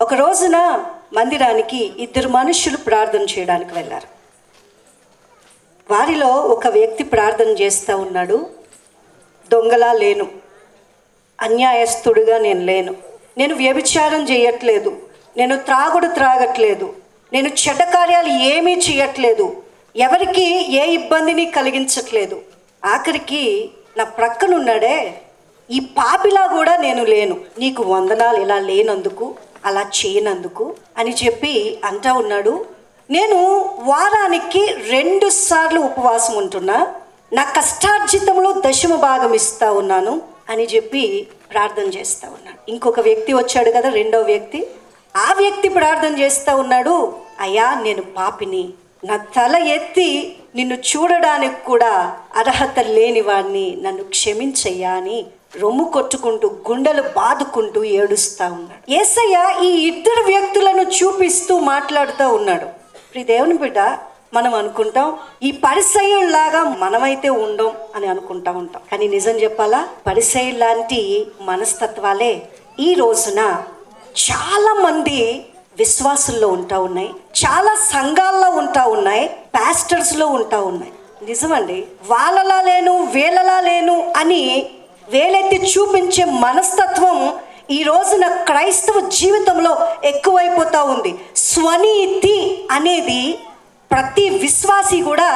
ఒక రోజున మందిరానికి ఇద్దరు మనుషులు ప్రార్థన చేయడానికి వెళ్ళారు. వారిలో ఒక వ్యక్తి ప్రార్థన చేస్తూ ఉన్నాడు. దొంగలా లేను. అన్యాయస్తుడుగా నేను లేను. నేను వ్యభిచారం చేయట్లేదు. నేను త్రాగుడు త్రాగట్లేదు. నేను చెడ్డ కార్యాలు ఏమీ చేయట్లేదు. ఎవరికి ఏ ఇబ్బందిని కలిగించట్లేదు. ఆఖరికి నా ప్రక్కనున్నాడే ఈ పాపిలా కూడా నేను లేను. నీకు వందనాలు ఇలా లేనందుకు అలా చేయనందుకు అని చెప్పి అంటా ఉన్నాడు. నేను వారానికి రెండు సార్లు ఉపవాసం ఉంటున్నా. నా కష్టార్జితంలో దశమ భాగం ఇస్తా ఉన్నాను అని చెప్పి ప్రార్థన చేస్తా ఉన్నాడు. ఇంకొక వ్యక్తి వచ్చాడు కదా రెండో వ్యక్తి. ఆ వ్యక్తి ప్రార్థన చేస్తూ ఉన్నాడు. అయ్యా నేను పాపిని. నా తల ఎత్తి నిన్ను చూడడానికి కూడా అర్హత లేని వాడిని నన్ను క్షమించయ్యా అని రొమ్ము కొట్టుకుంటూ గుండెలు బాదుకుంటూ ఏడుస్తూ ఉన్నాడు. ఏసయ్య ఈ ఇద్దరు వ్యక్తులను చూపిస్తూ మాట్లాడుతూ ఉన్నాడు. ప్రి దేవుని బిడ్డ మనం అనుకుంటాం ఈ పరిసయుల్లాగా మనమైతే ఉండం అని అనుకుంటా ఉంటాం. కానీ నిజం చెప్పాలా? పరిసయు లాంటి మనస్తత్వాలే ఈ రోజున చాలా మంది విశ్వాసుల్లో ఉంటా ఉన్నాయి చాలా సంఘాల్లో ఉంటా ఉన్నాయి పాస్టర్స్లో ఉంటా ఉన్నాయి. నిజమండి వాళ్ళలా లేను వీళ్ళలా లేను అని వేలెత్తి చూపించే మనస్తత్వం ఈ రోజున క్రైస్తవ జీవితంలో ఎక్కువైపోతా ఉంది. స్వనీతి అనేది ప్రతి విశ్వాసి కూడా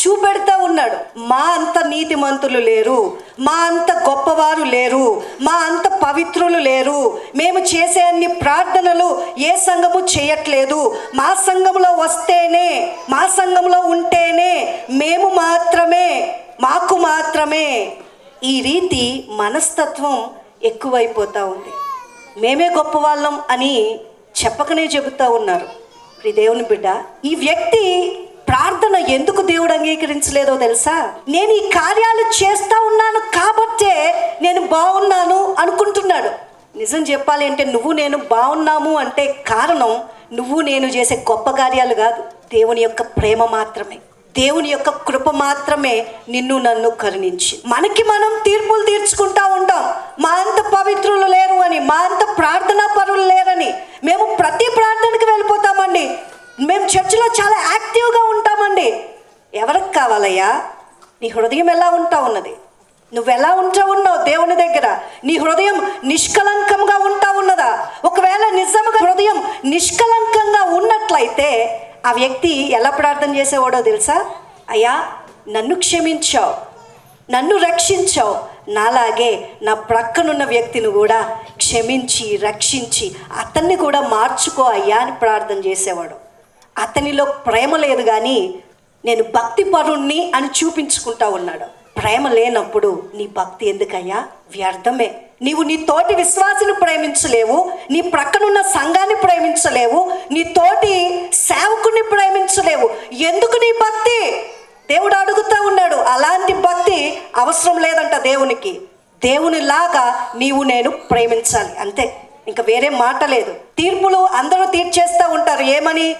చూపెడతా ఉన్నాడు. మా అంత నీతిమంతులు లేరు. మా అంత గొప్పవారు లేరు. మా అంత పవిత్రులు లేరు. మేము చేసే అన్ని ప్రార్థనలు ఏ సంఘము చేయట్లేదు. మా సంఘంలో వస్తేనే మా సంఘంలో ఉంటేనే మేము మాత్రమే మాకు మాత్రమే. ఈ రీతి మనస్తత్వం ఎక్కువైపోతూ ఉంది. మేమే గొప్పవాళ్ళం అని చెప్పకనే చెబుతూ ఉన్నారు. ఈ దేవుని బిడ్డ ఈ వ్యక్తి ప్రార్థన ఎందుకు దేవుడు అంగీకరించలేదో తెలుసా? నేను ఈ కార్యాలు చేస్తూ ఉన్నాను కాబట్టే నేను బాగున్నాను అనుకుంటున్నాడు. నిజం చెప్పాలి అంటే నువ్వు నేను బాగున్నాము అంటే కారణం నువ్వు నేను చేసే గొప్ప కార్యాలు కాదు. దేవుని యొక్క ప్రేమ మాత్రమే. దేవుని యొక్క కృప మాత్రమే నిన్ను నన్ను కరుణించి. మనకి మనం తీర్పులు తీర్చుకుంటా ఉంటాం. మా అంత పవిత్రులు లేరు అని మా అంత ప్రార్థనా పరులు లేరని. మేము ప్రతి ప్రార్థనకి వెళ్ళిపోతామండి. మేము చర్చిలో చాలా యాక్టివ్గా ఉంటామండి. ఎవరికి కావాలయ్యా? నీ హృదయం ఎలా ఉంటా ఉన్నది? నువ్వు ఎలా ఉంటా ఉన్నావు దేవుని దగ్గర? నీ హృదయం నిష్కలంకంగా ఉంటా ఉన్నదా? ఒకవేళ నిజంగా హృదయం నిష్కలంకంగా ఉన్నట్లయితే ఆ వ్యక్తి ఎలా ప్రార్థన చేసేవాడో తెలుసా? అయ్యా నన్ను క్షమించావు. నన్ను రక్షించావు. నాలాగే నా ప్రక్కనున్న వ్యక్తిని కూడా క్షమించి రక్షించి అతన్ని కూడా మార్చుకో అయ్యా అని ప్రార్థన చేసేవాడు. అతనిలో ప్రేమ లేదు కానీ నేను భక్తి పరుణ్ణి అని చూపించుకుంటా ఉన్నాడు. ప్రేమ లేనప్పుడు నీ భక్తి ఎందుకయ్యా? వ్యర్థమే. నీవు నీ తోటి విశ్వాసిని ప్రేమించలేవు నీ ప్రక్కనున్న సంఘాన్ని ప్రేమించలేవు నీ తోటి సేవకుని ప్రేమించలేవు. ఎందుకు నీ భక్తి? దేవుడు అడుగుతా ఉన్నాడు అలాంటి భక్తి అవసరం లేదంట దేవునికి. దేవునిలాగా నీవు నేను ప్రేమించాలి. అంతే ఇంకా వేరే మాట లేదు. తీర్పులు అందరూ తీర్చేస్తూ ఉంటారు ఏమని?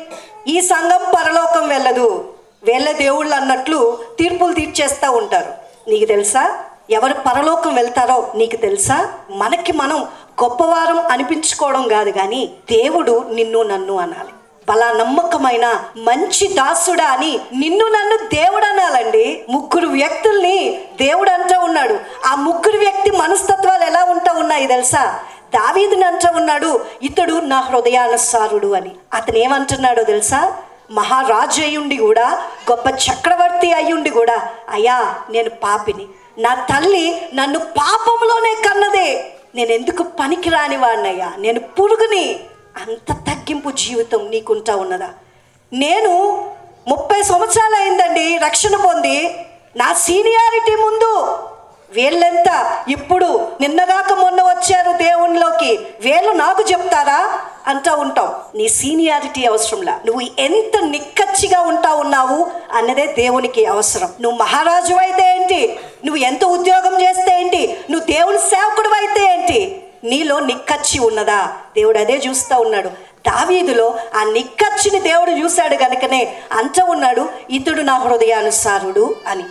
ఈ సంఘం పరలోకం వెళ్ళదు. వెళ్ళ దేవుళ్ళు అన్నట్లు తీర్పులు తీర్చేస్తూ ఉంటారు. నీకు తెలుసా? ఎవరు పరలోకం వెళ్తారో నీకు తెలుసా? మనకి మనం గొప్పవారం అనిపించుకోవడం కాదు కానీ దేవుడు నిన్ను నన్ను అనాలి. బలా నమ్మకమైన మంచి దాసుడా అని నిన్ను నన్ను దేవుడు అనాలండి. ముగ్గురు వ్యక్తుల్ని దేవుడు అంటూ ఉన్నాడు. ఆ ముగ్గురు వ్యక్తి మనస్తత్వాలు ఎలా ఉంటా ఉన్నాయి తెలుసా? దావీదుని అంటూ ఉన్నాడు ఇతడు నా హృదయానుసారుడు అని. అతను ఏమంటున్నాడో తెలుసా? మహారాజు అయ్యుండి కూడా గొప్ప చక్రవర్తి అయ్యుండి కూడా అయ్యా నేను పాపిని. నా తల్లి నన్ను పాపంలోనే కన్నదే. నేను ఎందుకు పనికిరాని వాడినయ్యా నేను పురుగుని. అంత తగ్గింపు జీవితం నీకుంటా ఉన్నదా? నేను ముప్పై సంవత్సరాలు అయిందండి రక్షణ పొంది. నా సీనియారిటీ ముందు. వీళ్ళెంత? ఇప్పుడు నిన్నగాక మొన్న వచ్చారు దేవునిలోకి. వీళ్ళు నాకు చెప్తారా? అంటా ఉంటాం. నీ సీనియారిటీ అవసరంలా. నువ్వు ఎంత నిక్కచ్చిగా ఉంటా ఉన్నావు అన్నదే దేవునికి అవసరం. నువ్వు మహారాజు అయితే ఏంటి? నువ్వు ఎంత ఉద్యోగం చేస్తే ఏంటి? నువ్వు దేవుని సేవకుడు అయితే ఏంటి? నీలో నిక్కచ్చి ఉన్నదా? దేవుడు అదే చూస్తూ ఉన్నాడు. దావీదులో ఆ నిక్కచ్చిని దేవుడు చూశాడు కనుకనే అంట ఉన్నాడు ఇతడు నా హృదయానుసారుడు అని.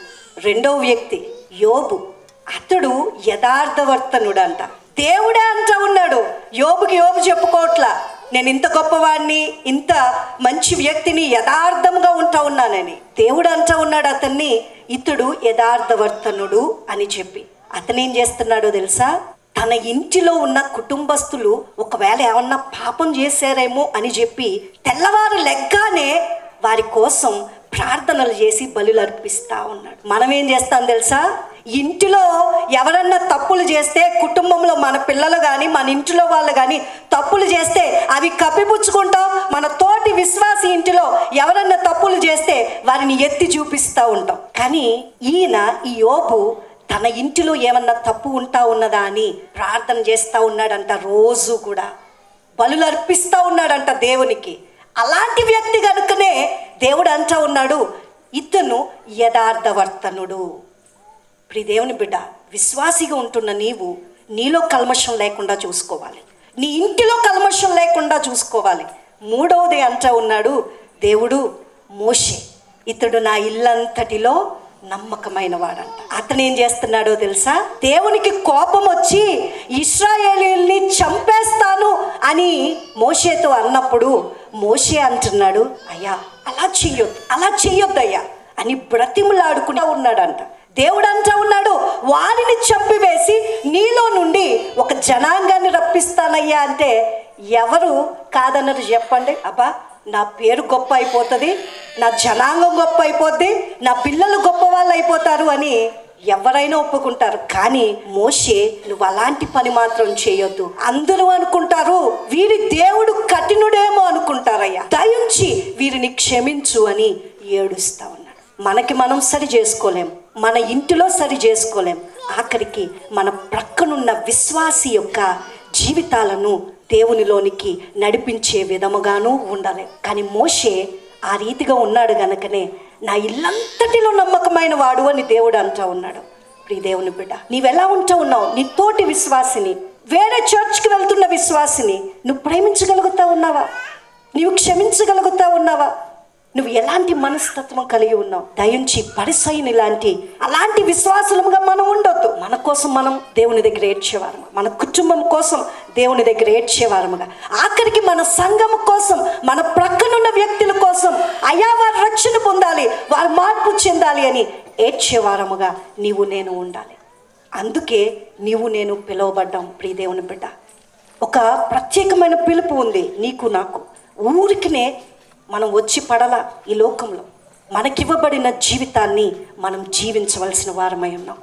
రెండవ వ్యక్తి యోబు. అతడు యథార్థవర్తనుడంట. దేవుడే అంట ఉన్నాడు. యోబుకి యోబు చెప్పుకోవట్లా. నేను ఇంత గొప్పవాడిని ఇంత మంచి వ్యక్తిని యథార్థంగా ఉంటా ఉన్నానని. దేవుడు అంటా ఉన్నాడు అతన్ని ఇతడు యథార్థవర్తనుడు అని చెప్పి. అతను ఏం చేస్తున్నాడో తెలుసా? తన ఇంటిలో ఉన్న కుటుంబస్తులు ఒకవేళ ఏమన్నా పాపం చేశారేమో అని చెప్పి తెల్లవారు లెగ్గానే వారి కోసం ప్రార్థనలు చేసి బలులు అర్పిస్తా ఉన్నాడు. మనం ఏం చేస్తాం తెలుసా? ఇంటిలో ఎవరన్నా తప్పులు చేస్తే కుటుంబంలో మన పిల్లలు కానీ మన ఇంటిలో వాళ్ళు కానీ తప్పులు చేస్తే అవి కప్పిపుచ్చుకుంటాం. మన తోటి విశ్వాసి ఇంటిలో ఎవరన్నా తప్పులు చేస్తే వారిని ఎత్తి చూపిస్తూ ఉంటాం. కానీ ఈయన ఈ యోపు తన ఇంటిలో ఏమన్నా తప్పు ఉంటా ఉన్నదా అని ప్రార్థన చేస్తూ ఉన్నాడంట రోజు కూడా. బలులు అర్పిస్తూ ఉన్నాడంట దేవునికి. అలాంటి వ్యక్తి కనుకనే దేవుడు అంటూ ఉన్నాడు. ఇతను యథార్థవర్తనుడు. ప్రి దేవుని బిడ్డ విశ్వాసిగా ఉంటున్న నీవు నీలో కల్మషం లేకుండా చూసుకోవాలి. నీ ఇంటిలో కల్మషం లేకుండా చూసుకోవాలి. మూడవది అంటా ఉన్నాడు దేవుడు మోషే. ఇతడు నా ఇల్లంతటిలో నమ్మకమైన వాడంట. అతను ఏం చేస్తున్నాడో తెలుసా? దేవునికి కోపం వచ్చి ఇస్రాయేలీల్ని చంపేస్తాను అని మోషేతో అన్నప్పుడు మోషే అంటున్నాడు అయ్యా అలా చెయ్యొద్దు అలా చెయ్యొద్దయ్యా అని బ్రతిములాడుకుంటూ ఉన్నాడంట. దేవుడు అంటా ఉన్నాడు వారిని చంపివేసి నీలో నుండి ఒక జనాంగాన్ని రప్పిస్తానయ్యా అంటే ఎవరు కాదన్నారు చెప్పండి. అబ్బా నా పేరు గొప్ప అయిపోతుంది నా జనాంగం గొప్ప అయిపోద్ది నా పిల్లలు గొప్ప వాళ్ళు అయిపోతారు అని ఎవరైనా ఒప్పుకుంటారు. కానీ మోషే నువ్వు అలాంటి పని మాత్రం చేయొద్దు. అందరూ అనుకుంటారు. వీరి దేవుడు కఠినుడేమో అనుకుంటారయ్యా. దయించి వీరిని క్షమించు అని ఏడుస్తా ఉన్నాడు. మనకి మనం సరి చేసుకోలేం. మన ఇంటిలో సరి చేసుకోలేం. ఆఖరికి మన ప్రక్కనున్న విశ్వాసి యొక్క జీవితాలను దేవునిలోనికి నడిపించే విధముగాను ఉండాలి. కానీ మోషే ఆ రీతిగా ఉన్నాడు గనకనే నా ఇల్లంతటిలో నమ్మకమైన వాడు అని దేవుడు అంటా ఉన్నాడు. ప్రియ దేవుని బిడ్డ నీవెలా ఉంటా ఉన్నావు? నీ తోటి విశ్వాసిని వేరే చర్చ్కి వెళ్తున్న విశ్వాసిని నువ్వు ప్రేమించగలుగుతా ఉన్నావా? నీవు క్షమించగలుగుతా ఉన్నావా? నువ్వు ఎలాంటి మనస్తత్వం కలిగి ఉన్నావు? దయించి పరిసైన ఇలాంటి అలాంటి విశ్వాసులుగా మనం ఉండొద్దు. కోసం మనం దేవుని దగ్గర ఏడ్చేవారము మన కుటుంబం కోసం దేవుని దగ్గర ఏడ్చేవారముగా ఆఖరికి మన సంఘం కోసం మన ప్రక్కనున్న వ్యక్తుల కోసం అయా వారు రక్షణ పొందాలి వారు మార్పు చెందాలి అని ఏడ్చేవారముగా నీవు నేను ఉండాలి. అందుకే నీవు నేను పిలువబడ్డాం ప్రియ దేవుని బిడ్డ. ఒక ప్రత్యేకమైన పిలుపు ఉంది నీకు నాకు. ఊరికినే మనం వచ్చి పడల ఈ లోకంలో. మనకివ్వబడిన జీవితాన్ని మనం జీవించవలసిన వారమై ఉన్నాం.